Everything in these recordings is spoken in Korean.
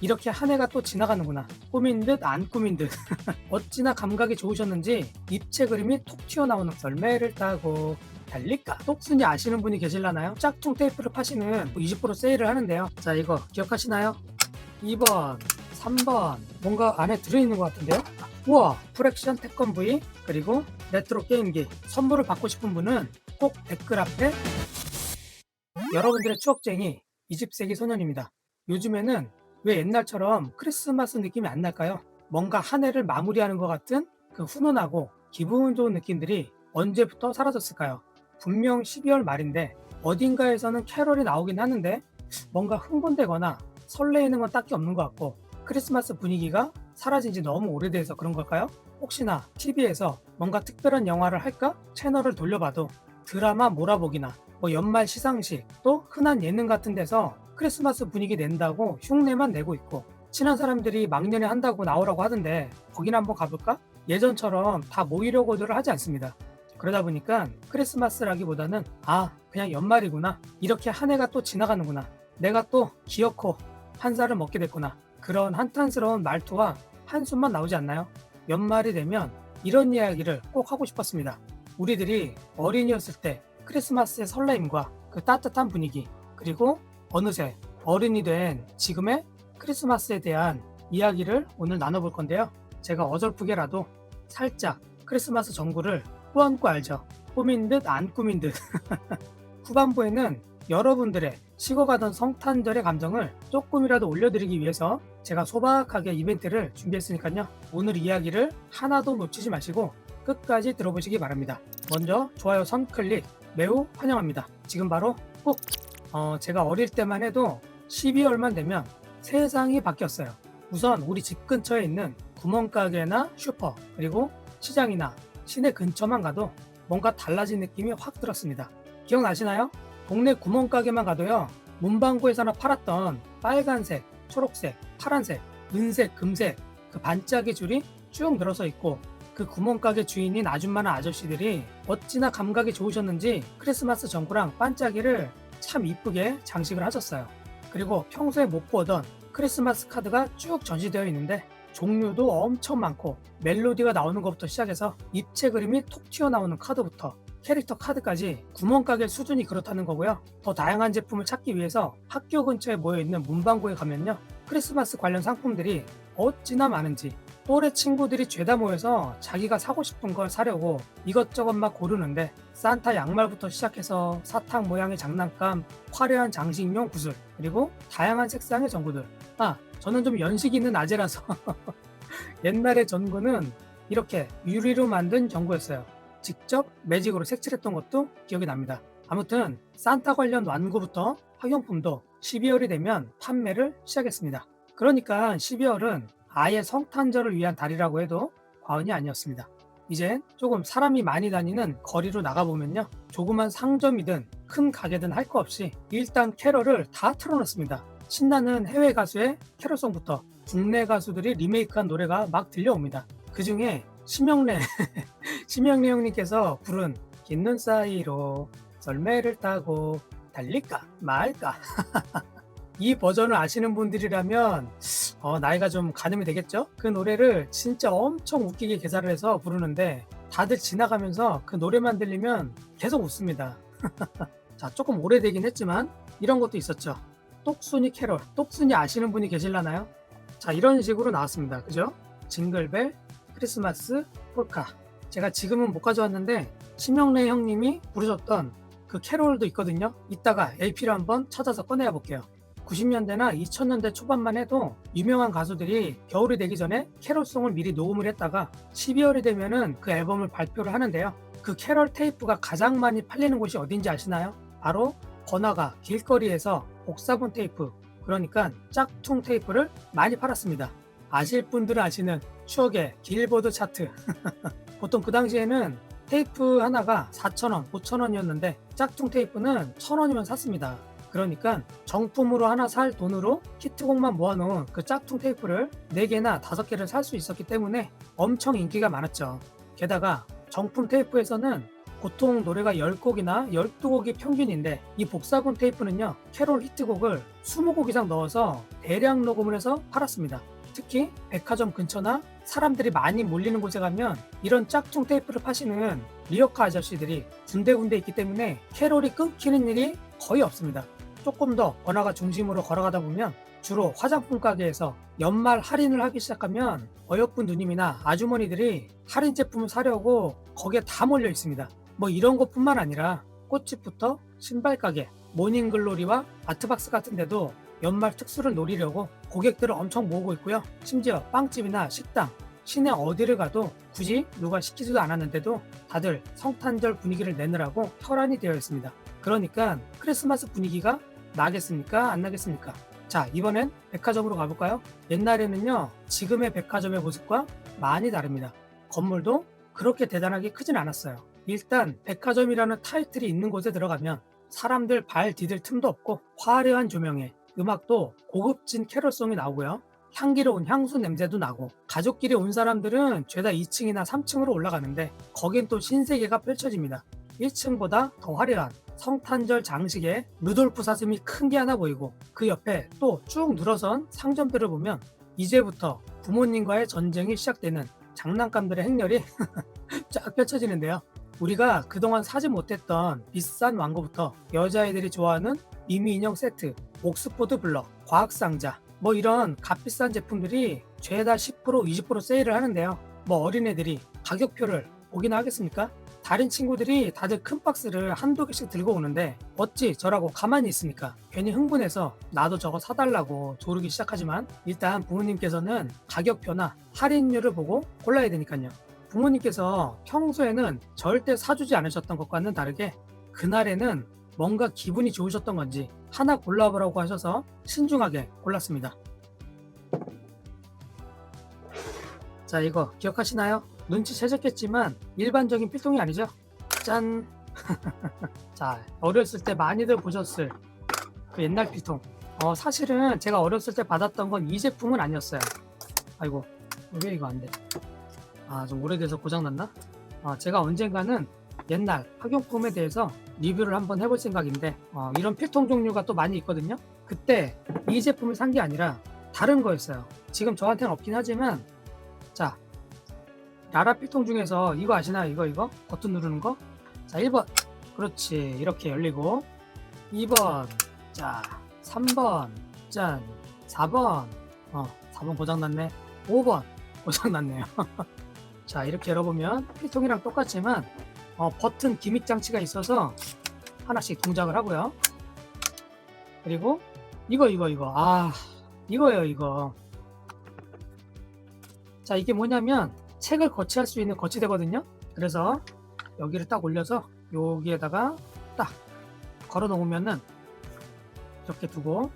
이렇게 한 해가 또 지나가는구나. 꾸민 듯 안 꾸민 듯. 어찌나 감각이 좋으셨는지 입체 그림이 톡 튀어나오는 썰매를 타고 달릴까? 똑순이 아시는 분이 계실라나요? 짝퉁 테이프를 파시는 20% 세일을 하는데요. 자, 이거 기억하시나요? 2번, 3번. 뭔가 안에 들어있는 것 같은데요? 우와! 프랙션 태권 V, 그리고 레트로 게임기. 선물을 받고 싶은 분은 꼭 댓글 앞에 여러분들의 추억쟁이 20세기 소년입니다. 요즘에는 왜 옛날처럼 크리스마스 느낌이 안 날까요? 뭔가 한 해를 마무리하는 것 같은 그 훈훈하고 기분 좋은 느낌들이 언제부터 사라졌을까요? 분명 12월 말인데 어딘가에서는 캐럴이 나오긴 하는데 뭔가 흥분되거나 설레이는 건 딱히 없는 것 같고 크리스마스 분위기가 사라진 지 너무 오래돼서 그런 걸까요? 혹시나 TV에서 뭔가 특별한 영화를 할까? 채널을 돌려봐도 드라마 몰아보기나 뭐 연말 시상식 또 흔한 예능 같은 데서 크리스마스 분위기 낸다고 흉내만 내고 있고 친한 사람들이 막년에 한다고 나오라고 하던데 거기나 한번 가볼까? 예전처럼 다 모이려고들 하지 않습니다. 그러다 보니까 크리스마스라기보다는 아 그냥 연말이구나 이렇게 한 해가 또 지나가는구나 내가 또 기어코 한 살을 먹게 됐구나 그런 한탄스러운 말투와 한숨만 나오지 않나요? 연말이 되면 이런 이야기를 꼭 하고 싶었습니다. 우리들이 어린이였을 때 크리스마스의 설레임과 그 따뜻한 분위기 그리고 어느새 어른이 된 지금의 크리스마스에 대한 이야기를 오늘 나눠볼 건데요. 제가 어설프게라도 살짝 크리스마스 전구를 꾸안꾸 알죠. 꾸민 듯 안 꾸민 듯. 후반부에는 여러분들의 식어가던 성탄절의 감정을 조금이라도 올려드리기 위해서 제가 소박하게 이벤트를 준비했으니까요. 오늘 이야기를 하나도 놓치지 마시고 끝까지 들어보시기 바랍니다. 먼저 좋아요 선클릭 매우 환영합니다. 지금 바로 꾹! 어, 제가 어릴 때만 해도 12월만 되면 세상이 바뀌었어요. 우선 우리 집 근처에 있는 구멍가게나 슈퍼 그리고 시장이나 시내 근처만 가도 뭔가 달라진 느낌이 확 들었습니다. 기억나시나요? 동네 구멍가게만 가도요. 문방구에서나 팔았던 빨간색, 초록색, 파란색, 은색, 금색 그 반짝이 줄이 쭉 늘어서 있고 그 구멍가게 주인인 아줌마나 아저씨들이 어찌나 감각이 좋으셨는지 크리스마스 전구랑 반짝이를 참 이쁘게 장식을 하셨어요. 그리고 평소에 못 보던 크리스마스 카드가 쭉 전시되어 있는데 종류도 엄청 많고 멜로디가 나오는 것부터 시작해서 입체 그림이 톡 튀어나오는 카드부터 캐릭터 카드까지 구멍가게 수준이 그렇다는 거고요. 더 다양한 제품을 찾기 위해서 학교 근처에 모여있는 문방구에 가면요. 크리스마스 관련 상품들이 어찌나 많은지 또래 친구들이 죄다 모여서 자기가 사고 싶은 걸 사려고 이것저것 막 고르는데 산타 양말부터 시작해서 사탕 모양의 장난감, 화려한 장식용 구슬, 그리고 다양한 색상의 전구들. 아, 저는 좀 연식 있는 아재라서 옛날의 전구는 이렇게 유리로 만든 전구였어요. 직접 매직으로 색칠했던 것도 기억이 납니다. 아무튼 산타 관련 완구부터 학용품도 12월이 되면 판매를 시작했습니다. 그러니까 12월은 아예 성탄절을 위한 달이라고 해도 과언이 아니었습니다. 이젠 조금 사람이 많이 다니는 거리로 나가보면요. 조그만 상점이든 큰 가게든 할 거 없이 일단 캐럴을 다 틀어놓습니다. 신나는 해외 가수의 캐럴송부터 국내 가수들이 리메이크한 노래가 막 들려옵니다. 그 중에 심영래, 심영래 형님께서 부른 긴 눈 사이로 썰매를 타고 달릴까 말까 이 버전을 아시는 분들이라면 어, 나이가 좀 가늠이 되겠죠? 그 노래를 진짜 엄청 웃기게 개사를 해서 부르는데 다들 지나가면서 그 노래만 들리면 계속 웃습니다. 자, 조금 오래되긴 했지만 이런 것도 있었죠. 똑순이 캐롤, 똑순이 아시는 분이 계실라나요? 자, 이런 식으로 나왔습니다. 그죠? 징글벨, 크리스마스, 폴카. 제가 지금은 못 가져왔는데 심영래 형님이 부르셨던 그 캐롤도 있거든요. 이따가 LP를 한번 찾아서 꺼내야 볼게요. 90년대나 2000년대 초반만 해도 유명한 가수들이 겨울이 되기 전에 캐롤송을 미리 녹음을 했다가 12월이 되면은 그 앨범을 발표를 하는데요. 그 캐롤 테이프가 가장 많이 팔리는 곳이 어딘지 아시나요? 바로 번화가 길거리에서 복사본 테이프 그러니까 짝퉁 테이프를 많이 팔았습니다. 아실 분들은 아시는 추억의 길보드 차트. 보통 그 당시에는 테이프 하나가 4,000원, 5,000원이었는데 짝퉁 테이프는 1,000원이면 샀습니다. 그러니까 정품으로 하나 살 돈으로 키트곡만 모아놓은 그 짝퉁 테이프를 4개나 5개를 살 수 있었기 때문에 엄청 인기가 많았죠. 게다가 정품 테이프에서는 보통 노래가 10곡이나 12곡이 평균인데 이 복사본 테이프는요 캐롤 히트곡을 20곡 이상 넣어서 대량 녹음을 해서 팔았습니다. 특히 백화점 근처나 사람들이 많이 몰리는 곳에 가면 이런 짝퉁 테이프를 파시는 리어카 아저씨들이 군데군데 있기 때문에 캐롤이 끊기는 일이 거의 없습니다. 조금 더 번화가 중심으로 걸어가다 보면 주로 화장품 가게에서 연말 할인을 하기 시작하면 어여쁜 누님이나 아주머니들이 할인 제품을 사려고 거기에 다 몰려 있습니다. 뭐 이런 것뿐만 아니라 꽃집부터 신발 가게, 모닝글로리와 아트박스 같은 데도 연말 특수를 노리려고 고객들을 엄청 모으고 있고요. 심지어 빵집이나 식당, 시내 어디를 가도 굳이 누가 시키지도 않았는데도 다들 성탄절 분위기를 내느라고 혈안이 되어 있습니다. 그러니까 크리스마스 분위기가 나겠습니까? 안 나겠습니까? 자, 이번엔 백화점으로 가볼까요? 옛날에는요, 지금의 백화점의 모습과 많이 다릅니다. 건물도 그렇게 대단하게 크진 않았어요. 일단, 백화점이라는 타이틀이 있는 곳에 들어가면 사람들 발 디딜 틈도 없고 화려한 조명에 음악도 고급진 캐롤송이 나오고요. 향기로운 향수 냄새도 나고 가족끼리 온 사람들은 죄다 2층이나 3층으로 올라가는데 거긴 또 신세계가 펼쳐집니다. 1층보다 더 화려한 성탄절 장식에 루돌프 사슴이 큰 게 하나 보이고 그 옆에 또 쭉 늘어선 상점들을 보면 이제부터 부모님과의 전쟁이 시작되는 장난감들의 행렬이 쫙 펼쳐지는데요. 우리가 그동안 사지 못했던 비싼 왕고부터 여자애들이 좋아하는 미미 인형 세트, 옥스포드 블럭, 과학상자 뭐 이런 값비싼 제품들이 죄다 10% 20% 세일을 하는데요. 뭐 어린애들이 가격표를 보기나 하겠습니까? 다른 친구들이 다들 큰 박스를 한두 개씩 들고 오는데 어찌 저라고 가만히 있습니까? 괜히 흥분해서 나도 저거 사달라고 조르기 시작하지만 일단 부모님께서는 가격표나 할인율을 보고 골라야 되니까요. 부모님께서 평소에는 절대 사주지 않으셨던 것과는 다르게 그날에는 뭔가 기분이 좋으셨던 건지 하나 골라보라고 하셔서 신중하게 골랐습니다. 자, 이거 기억하시나요? 눈치 채셨겠지만 일반적인 필통이 아니죠? 짠! 자, 어렸을 때 많이들 보셨을 그 옛날 필통. 어, 사실은 제가 어렸을 때 받았던 건 이 제품은 아니었어요. 아이고, 왜 이거 안 돼? 아, 좀 오래돼서 고장났나? 아, 제가 언젠가는 옛날 학용품에 대해서 리뷰를 한번 해볼 생각인데 어, 이런 필통 종류가 또 많이 있거든요. 그때 이 제품을 산 게 아니라 다른 거였어요. 지금 저한테는 없긴 하지만 자 라라 필통 중에서 이거 아시나요? 이거 이거? 버튼 누르는 거. 자 1번. 그렇지. 이렇게 열리고. 2번. 자 3번. 짠. 4번. 어 4번 고장났네. 5번. 고장났네요. 자 이렇게 열어보면 필통이랑 똑같지만 어, 버튼 기믹 장치가 있어서 하나씩 동작을 하고요. 그리고 이거 이거 이거. 아 이거예요 이거. 자 이게 뭐냐면 책을 거치할 수 있는 거치대거든요. 그래서 여기를 딱 올려서 여기에다가 딱 걸어 놓으면은 이렇게 두고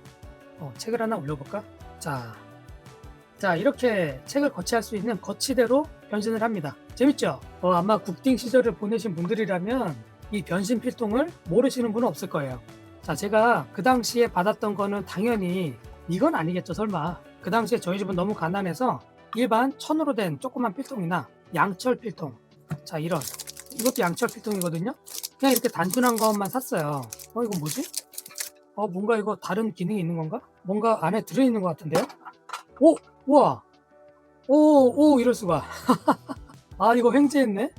어, 책을 하나 올려볼까? 자, 자 이렇게 책을 거치할 수 있는 거치대로 변신을 합니다. 재밌죠? 어, 아마 국딩 시절을 보내신 분들이라면 이 변신 필통을 모르시는 분은 없을 거예요. 자, 제가 그 당시에 받았던 거는 당연히 이건 아니겠죠, 설마. 그 당시에 저희 집은 너무 가난해서 일반 천으로 된 조그만 필통이나 양철 필통. 자, 이런. 이것도 양철 필통이거든요? 그냥 이렇게 단순한 것만 샀어요. 어, 이거 뭐지? 어, 뭔가 이거 다른 기능이 있는 건가? 뭔가 안에 들어있는 것 같은데요? 오! 우와! 오, 오, 이럴 수가. 아, 이거 횡재했네?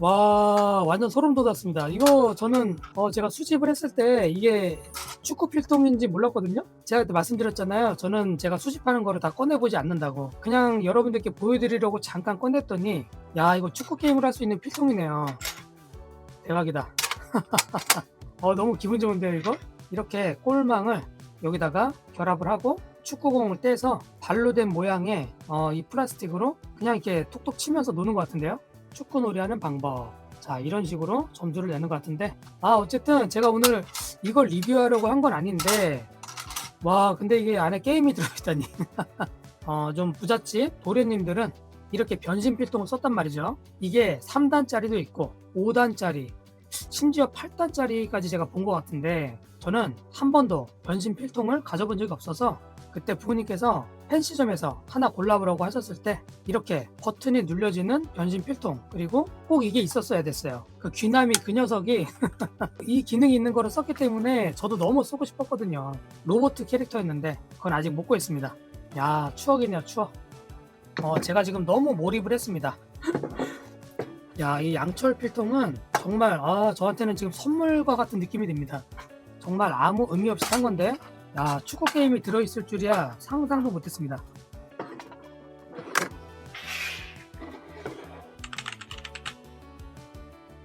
와, 완전 소름 돋았습니다. 이거 저는, 어, 제가 수집을 했을 때 이게 축구 필통인지 몰랐거든요? 제가 그때 말씀드렸잖아요. 저는 제가 수집하는 거를 다 꺼내보지 않는다고. 그냥 여러분들께 보여드리려고 잠깐 꺼냈더니, 야, 이거 축구 게임을 할 수 있는 필통이네요. 대박이다. 어, 너무 기분 좋은데요, 이거? 이렇게 골망을 여기다가 결합을 하고 축구공을 떼서 발로 된 모양의 어, 이 플라스틱으로 그냥 이렇게 톡톡 치면서 노는 것 같은데요. 축구 놀이하는 방법. 자 이런 식으로 점수를 내는 것 같은데. 아 어쨌든 제가 오늘 이걸 리뷰하려고 한 건 아닌데. 와 근데 이게 안에 게임이 들어있다니. 어, 좀 부잣집 도련님들은 이렇게 변신 필통을 썼단 말이죠. 이게 3단짜리도 있고 5단짜리 심지어 8단짜리까지 제가 본 것 같은데 저는 한 번도 변신 필통을 가져본 적이 없어서 그때 부모님께서 펜시점에서 하나 골라보라고 하셨을 때 이렇게 버튼이 눌려지는 변신 필통 그리고 꼭 이게 있었어야 됐어요. 그 귀남이 그 녀석이 이 기능이 있는 거를 썼기 때문에 저도 너무 쓰고 싶었거든요. 로봇 캐릭터였는데 그건 아직 못 구했습니다. 야 추억이네요 추억. 어 제가 지금 너무 몰입을 했습니다. 야 이 양철 필통은 정말 아 저한테는 지금 선물과 같은 느낌이 듭니다. 정말 아무 의미 없이 산 건데 야 축구 게임이 들어있을 줄이야 상상도 못했습니다.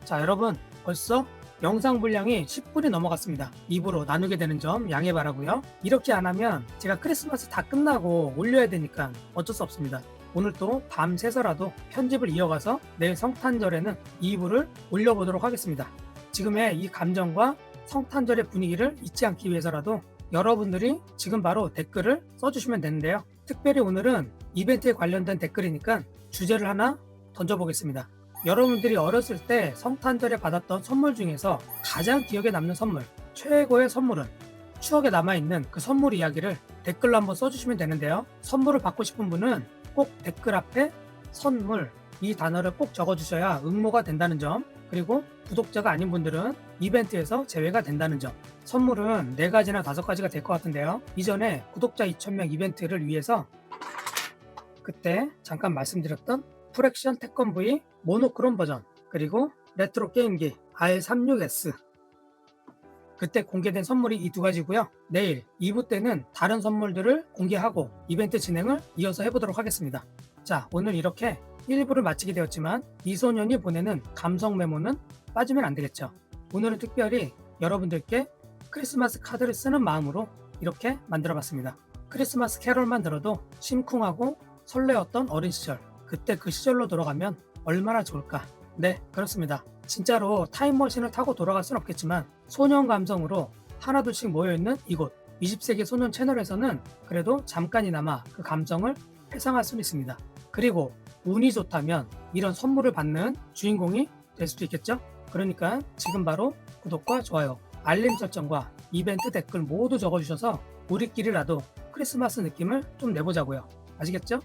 자 여러분 벌써 영상 분량이 10분이 넘어갔습니다. 입으로 나누게 되는 점 양해 바라고요. 이렇게 안 하면 제가 크리스마스 다 끝나고 올려야 되니까 어쩔 수 없습니다. 오늘 또 밤새서라도 편집을 이어가서 내일 성탄절에는 2부를 올려보도록 하겠습니다. 지금의 이 감정과 성탄절의 분위기를 잊지 않기 위해서라도 여러분들이 지금 바로 댓글을 써주시면 되는데요. 특별히 오늘은 이벤트에 관련된 댓글이니까 주제를 하나 던져보겠습니다. 여러분들이 어렸을 때 성탄절에 받았던 선물 중에서 가장 기억에 남는 선물, 최고의 선물은 추억에 남아있는 그 선물 이야기를 댓글로 한번 써주시면 되는데요. 선물을 받고 싶은 분은 꼭 댓글 앞에 선물 이 단어를 꼭 적어주셔야 응모가 된다는 점 그리고 구독자가 아닌 분들은 이벤트에서 제외가 된다는 점 선물은 4가지나 5가지가 될 것 같은데요 이전에 구독자 2,000명 이벤트를 위해서 그때 잠깐 말씀드렸던 프랙션 태권 V 모노크롬 버전 그리고 레트로 게임기 R36S 그때 공개된 선물이 이 두 가지고요. 내일 2부 때는 다른 선물들을 공개하고 이벤트 진행을 이어서 해보도록 하겠습니다. 자, 오늘 이렇게 1부를 마치게 되었지만 이소년이 보내는 감성 메모는 빠지면 안 되겠죠. 오늘은 특별히 여러분들께 크리스마스 카드를 쓰는 마음으로 이렇게 만들어 봤습니다. 크리스마스 캐롤만 들어도 심쿵하고 설레었던 어린 시절. 그때 그 시절로 돌아가면 얼마나 좋을까. 네, 그렇습니다. 진짜로 타임머신을 타고 돌아갈 순 없겠지만 소년 감성으로 하나둘씩 모여있는 이곳 20세기 소년 채널에서는 그래도 잠깐이나마 그 감성을 회상할 수는 있습니다. 그리고 운이 좋다면 이런 선물을 받는 주인공이 될 수도 있겠죠? 그러니까 지금 바로 구독과 좋아요, 알림 설정과 이벤트 댓글 모두 적어주셔서 우리끼리라도 크리스마스 느낌을 좀 내보자고요. 아시겠죠?